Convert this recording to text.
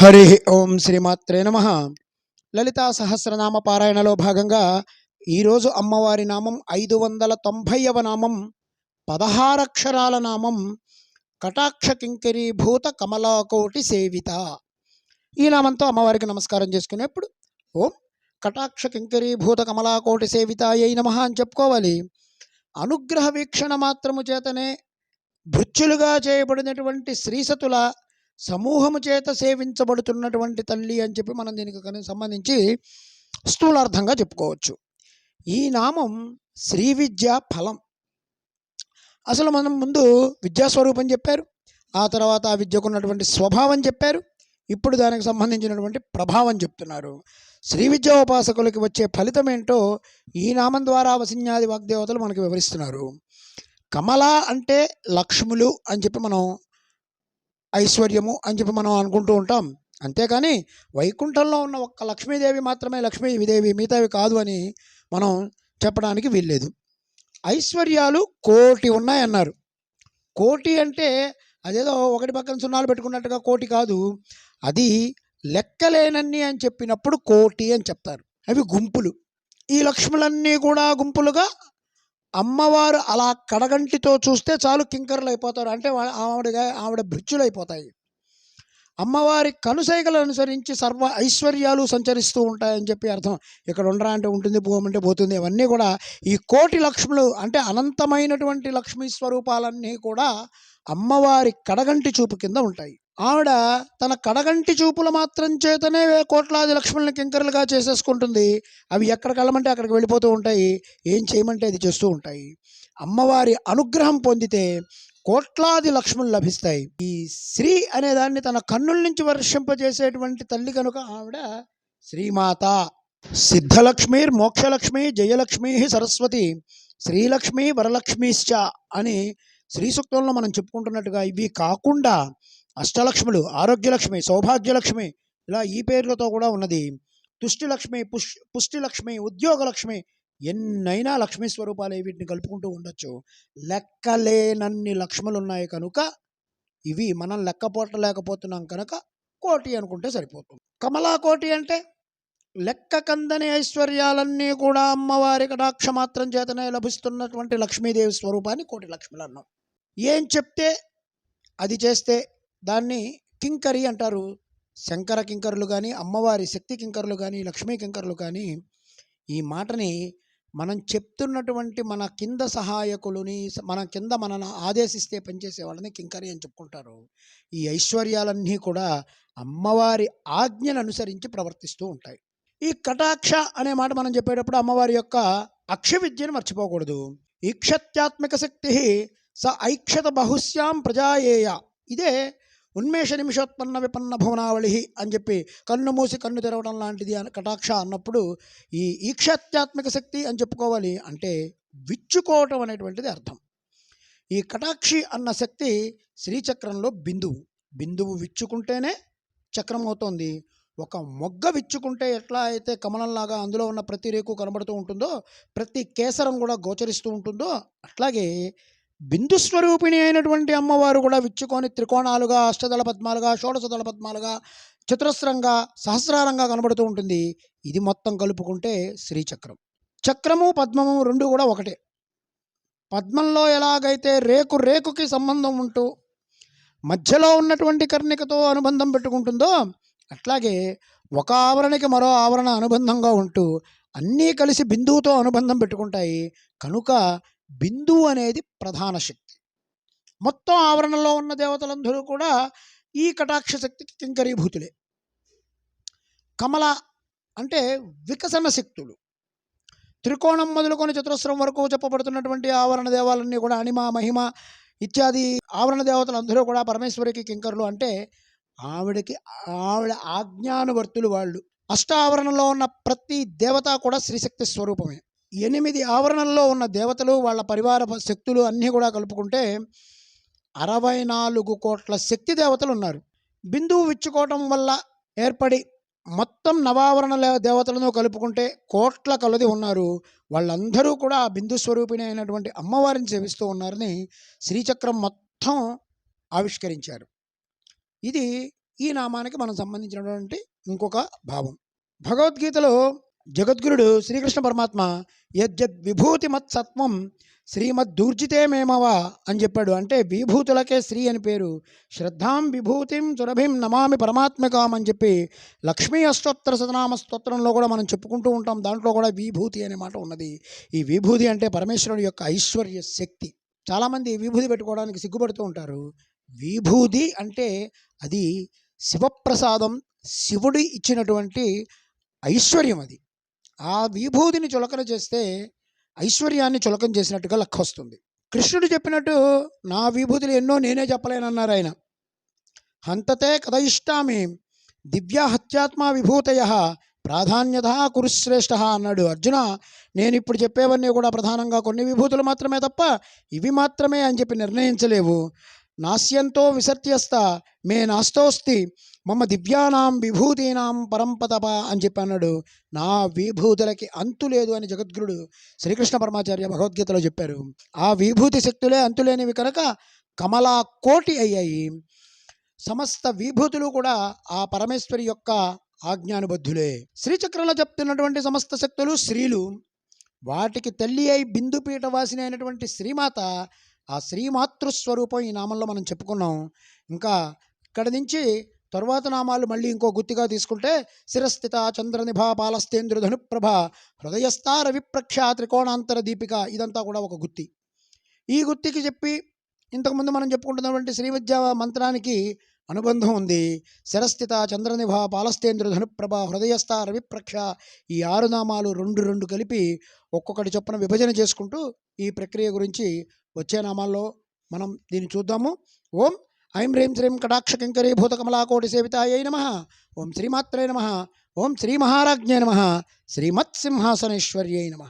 హరి ఓం శ్రీమాత్రే నమ. లలితా సహస్రనామ పారాయణలో భాగంగా ఈరోజు అమ్మవారి నామం ఐదు వందల తొంభైవ నామం పదహారక్షరాల నామం కటాక్ష కింకరీభూత కమలాకోటి సేవిత. ఈ నామంతో అమ్మవారికి నమస్కారం చేసుకునేప్పుడు ఓం కటాక్ష కింకరీభూత కమలాకోటి సేవిత అయి నమ అని చెప్పుకోవాలి. అనుగ్రహ వీక్షణ మాత్రము చేతనే భృత్యులుగా చేయబడినటువంటి శ్రీసతుల సమూహము చేత సేవించబడుతున్నటువంటి తల్లి అని చెప్పి మనం దీనికి సంబంధించి స్థూలార్థంగా చెప్పుకోవచ్చు. ఈ నామం శ్రీ విద్య ఫలం. అసలు మనం ముందు విద్యాస్వరూపం చెప్పారు. ఆ తర్వాత ఆ విద్యకు ఉన్నటువంటి స్వభావం చెప్పారు. ఇప్పుడు దానికి సంబంధించినటువంటి ప్రభావం చెప్తున్నారు. శ్రీ విద్యా ఉపాసకులకి వచ్చే ఫలితం ఏంటో ఈ నామం ద్వారా వసిన్యాది వాగ్దేవతలు మనకి వివరిస్తున్నారు. కమల అంటే లక్ష్ములు అని చెప్పి మనం ఐశ్వర్యము అని చెప్పి మనం అనుకుంటూ ఉంటాం. అంతేకాని వైకుంఠంలో ఉన్న ఒక్క లక్ష్మీదేవి మాత్రమే లక్ష్మీదేవి మిగతావి కాదు అని మనం చెప్పడానికి వీల్లేదు. ఐశ్వర్యాలు కోటి ఉన్నాయన్నారు. కోటి అంటే అదేదో ఒకటి పక్కన సున్నాలు పెట్టుకున్నట్టుగా కోటి కాదు. అది లెక్కలేనన్ని అని చెప్పినప్పుడు కోటి అని చెప్తారు. అవి గుంపులు. ఈ లక్ష్ములన్నీ కూడా గుంపులుగా అమ్మవారు అలా కడగంటితో చూస్తే చాలు కింకర్లు అయిపోతారు. అంటే ఆవిడ ఆవిడ భృత్యులు అయిపోతాయి. అమ్మవారి కనుసైగలు అనుసరించి సర్వ ఐశ్వర్యాలు సంచరిస్తూ ఉంటాయని చెప్పి అర్థం. ఇక్కడ ఉండరా అంటే ఉంటుంది పోమంటే పోతుంది. ఇవన్నీ కూడా ఈ కోటి లక్ష్ములు అంటే అనంతమైనటువంటి లక్ష్మీ స్వరూపాలన్నీ కూడా అమ్మవారి కడగంటి చూపు కింద ఉంటాయి. ఆవిడ తన కడగంటి చూపుల మాత్రం చేతనే కోట్లాది లక్ష్ములను కింకరులుగా చేసేసుకుంటుంది. అవి ఎక్కడికి వెళ్ళమంటే అక్కడికి వెళ్ళిపోతూ ఉంటాయి. ఏం చేయమంటే అది చేస్తూ ఉంటాయి. అమ్మవారి అనుగ్రహం పొందితే కోట్లాది లక్ష్మణులు లభిస్తాయి. ఈ శ్రీ అనే దాన్ని తన కన్నుల నుంచి వర్షింపజేసేటువంటి తల్లి కనుక ఆవిడ శ్రీమాత. సిద్ధలక్ష్మి మోక్షలక్ష్మి జయలక్ష్మి సరస్వతి శ్రీలక్ష్మి వరలక్ష్మిశ్చ అని శ్రీ సూక్తంలో మనం చెప్పుకుంటున్నట్టుగా ఇవి కాకుండా అష్టలక్ష్ములు ఆరోగ్యలక్ష్మి సౌభాగ్యలక్ష్మి ఇలా ఈ పేర్లతో కూడా ఉన్నది. తుష్టిలక్ష్మి పుష్ పుష్టిలక్ష్మి ఉద్యోగలక్ష్మి ఎన్నైనా లక్ష్మీ స్వరూపాలు వీటిని కలుపుకుంటూ ఉండొచ్చు. లెక్కలేనన్ని లక్ష్ములు ఉన్నాయి కనుక ఇవి మనం లెక్కపోటలేకపోతున్నాం కనుక కోటి అనుకుంటే సరిపోతుంది. కమలా కోటి అంటే లెక్క కందని ఐశ్వర్యాలన్నీ కూడా అమ్మవారి కటాక్ష మాత్రం చేతనే లభిస్తున్నటువంటి లక్ష్మీదేవి స్వరూపాన్ని కోటి లక్ష్ములు అన్నాం. ఏం చెప్తే అది చేస్తే దాన్ని కింకరి అంటారు. శంకర కింకరులు కానీ అమ్మవారి శక్తి కింకరులు కానీ లక్ష్మీ కింకరులు కానీ ఈ మాటని మనం చెప్తున్నటువంటి మన కింద సహాయకులని మన కింద మనను ఆదేశిస్తే పనిచేసే వాళ్ళని కింకరి అని చెప్పుకుంటారు. ఈ ఐశ్వర్యాలన్నీ కూడా అమ్మవారి ఆజ్ఞను అనుసరించి ప్రవర్తిస్తూ ఉంటాయి. ఈ కటాక్ష అనే మాట మనం చెప్పేటప్పుడు అమ్మవారి యొక్క అక్ష విద్యను మర్చిపోకూడదు. ఈక్షత్యాత్మక శక్తి స ఐక్షత బహుశ్యాం ప్రజాయేయ. ఇదే ఉన్మేష నిమిషోత్పన్న విపన్న భువనావళి అని చెప్పి కన్ను మూసి కన్ను తెరవడం లాంటిది అని కటాక్ష అన్నప్పుడు ఈ ఈక్షత్యాత్మిక శక్తి అని చెప్పుకోవాలి అంటే విచ్చుకోవటం అనేటువంటిది అర్థం. ఈ కటాక్షి అన్న శక్తి శ్రీచక్రంలో బిందువు. బిందువు విచ్చుకుంటేనే చక్రం అవుతోంది. ఒక మొగ్గ విచ్చుకుంటే ఎట్లా అయితే కమలంలాగా అందులో ఉన్న ప్రతి రేకు కనబడుతూ ఉంటుందో ప్రతి కేసరం కూడా గోచరిస్తూ ఉంటుందో అట్లాగే బిందు స్వరూపిణి అయినటువంటి అమ్మవారు కూడా విచ్చుకొని త్రికోణాలుగా అష్టదళ పద్మాలుగా షోడశదళ పద్మాలుగా చతురస్రంగా సహస్రారంగా కనబడుతూ ఉంటుంది. ఇది మొత్తం కలుపుకుంటే శ్రీచక్రం. చక్రము పద్మము రెండు కూడా ఒకటే. పద్మంలో ఎలాగైతే రేకు రేకుకి సంబంధం ఉంటూ మధ్యలో ఉన్నటువంటి కర్ణికతో అనుబంధం పెట్టుకుంటుందో అట్లాగే ఒక ఆవరణకి మరో ఆవరణ అనుబంధంగా ఉంటూ అన్నీ కలిసి బిందువుతో అనుబంధం పెట్టుకుంటాయి. కనుక బిందువు అనేది ప్రధాన శక్తి. మొత్తం ఆవరణలో ఉన్న దేవతలందరూ కూడా ఈ కటాక్ష శక్తికి కింకరీభూతులే కమల అంటే వికసన శక్తులు. త్రికోణం మొదలుకొని చతురస్రం వరకు చెప్పబడుతున్నటువంటి ఆవరణ దేవాలన్నీ కూడా అణిమ మహిమ ఇత్యాది ఆవరణ దేవతలు అందరూ కూడా పరమేశ్వరికి కింకరులు అంటే ఆవిడకి ఆవిడ ఆజ్ఞానువర్తులు వాళ్ళు. అష్ట ఆవరణలో ఉన్న ప్రతి దేవత కూడా శ్రీశక్తి స్వరూపమే. ఎనిమిది ఆవరణల్లో ఉన్న దేవతలు వాళ్ళ పరివార శక్తులు అన్నీ కూడా కలుపుకుంటే అరవై నాలుగు కోట్ల శక్తి దేవతలు ఉన్నారు. బిందువు విచ్చుకోవటం వల్ల ఏర్పడి మొత్తం నవావరణ లే- దేవతలను కలుపుకుంటే కోట్ల కొలది ఉన్నారు. వాళ్ళందరూ కూడా ఆ బిందు స్వరూపిణి అయినటువంటి అమ్మవారిని సేవిస్తూ ఉన్నారని శ్రీచక్రం మొత్తం ఆవిష్కరించారు. ఇది ఈ నామానికి మనం సంబంధించినటువంటి ఇంకొక భావం. భగవద్గీతలో జగద్గురుడు శ్రీకృష్ణ పరమాత్మ యజ్జద్ విభూతి మత్సత్వం శ్రీమద్దూర్జితే మేమవా అని చెప్పాడు. అంటే విభూతులకే శ్రీ అని పేరు. శ్రద్ధాం విభూతిం సురభిం నమామి పరమాత్మకాం అని చెప్పి లక్ష్మీ అష్టోత్తర సతనామ స్తోత్రంలో కూడా మనం చెప్పుకుంటూ ఉంటాం. దాంట్లో కూడా విభూతి అనే మాట ఉన్నది. ఈ విభూతి అంటే పరమేశ్వరుడు యొక్క ఐశ్వర్య శక్తి. చాలామంది విభూతి పెట్టుకోవడానికి సిగ్గుపడుతూ ఉంటారు. విభూతి అంటే అది శివప్రసాదం శివుడు ఇచ్చినటువంటి ఐశ్వర్యం అది. ఆ విభూతిని చులకన చేస్తే ఐశ్వర్యాన్ని చులకం చేసినట్టుగా లెక్క వస్తుంది. కృష్ణుడు చెప్పినట్టు నా విభూతులు ఎన్నో నేనే చెప్పలేనన్నారు ఆయన. హంతతే కథయిష్టామి దివ్య హత్యాత్మ విభూతయ ప్రాధాన్యత కురుశ్రేష్ఠ అన్నాడు అర్జున. నేను ఇప్పుడు చెప్పేవన్నీ కూడా ప్రధానంగా కొన్ని విభూతులు మాత్రమే తప్ప ఇవి మాత్రమే అని చెప్పి నిర్ణయించలేవు. నాస్యంతో విసర్త్యస్త మే నాస్తోస్తి మమ్మ దివ్యానాం విభూతీనాం పరంపతప అని చెప్పి అన్నాడు. నా విభూతులకి అంతు లేదు అని జగద్గురుడు శ్రీకృష్ణ పరమాచార్య భగవద్గీతలో చెప్పారు. ఆ విభూతి శక్తులే అంతులేనివి కనుక కమలా కోటి అయ్యాయి. సమస్త విభూతులు కూడా ఆ పరమేశ్వరి యొక్క ఆజ్ఞానుబద్ధులే. శ్రీచక్రంలో చెప్తున్నటువంటి సమస్త శక్తులు స్త్రీలు వాటికి తల్లి అయి బిందుపీఠ వాసిని అయినటువంటి శ్రీమాత ఆ శ్రీమాతృస్వరూపం ఈ నామంలో మనం చెప్పుకున్నాం. ఇంకా ఇక్కడి నుంచి తరువాత నామాలు మళ్ళీ ఇంకో గుత్తిగా తీసుకుంటే శిరస్థిత చంద్రనిభా పాలస్తేంద్ర ధనుప్రభ హృదయస్థార విప్రక్ష త్రికోణాంతర దీపిక ఇదంతా కూడా ఒక గుత్తి. ఈ గుత్తికి చెప్పి ఇంతకుముందు మనం చెప్పుకుంటున్నటువంటి శ్రీవిద్య మంత్రానికి అనుబంధం ఉంది. శిరస్థిత చంద్రనిభ పాలస్తేంద్ర ధనుప్రభ హృదయస్థ రవిప్రక్ష ఈ ఆరు నామాలు రెండు రెండు కలిపి ఒక్కొక్కటి చొప్పున విభజన చేసుకుంటూ ఈ ప్రక్రియ గురించి వచ్చే నామాల్లో మనం దీన్ని చూద్దాము. ఓం ఐం హ్రీం శ్రీం కటాక్ష కింకరీ భూతకమలాకోటి సేవితాయై నమ. ఓం శ్రీమాత్రే నమ. ఓం శ్రీ మహారాజ్ఞే నమ. శ్రీమత్సింహాసనేశ్వర్యై నమ.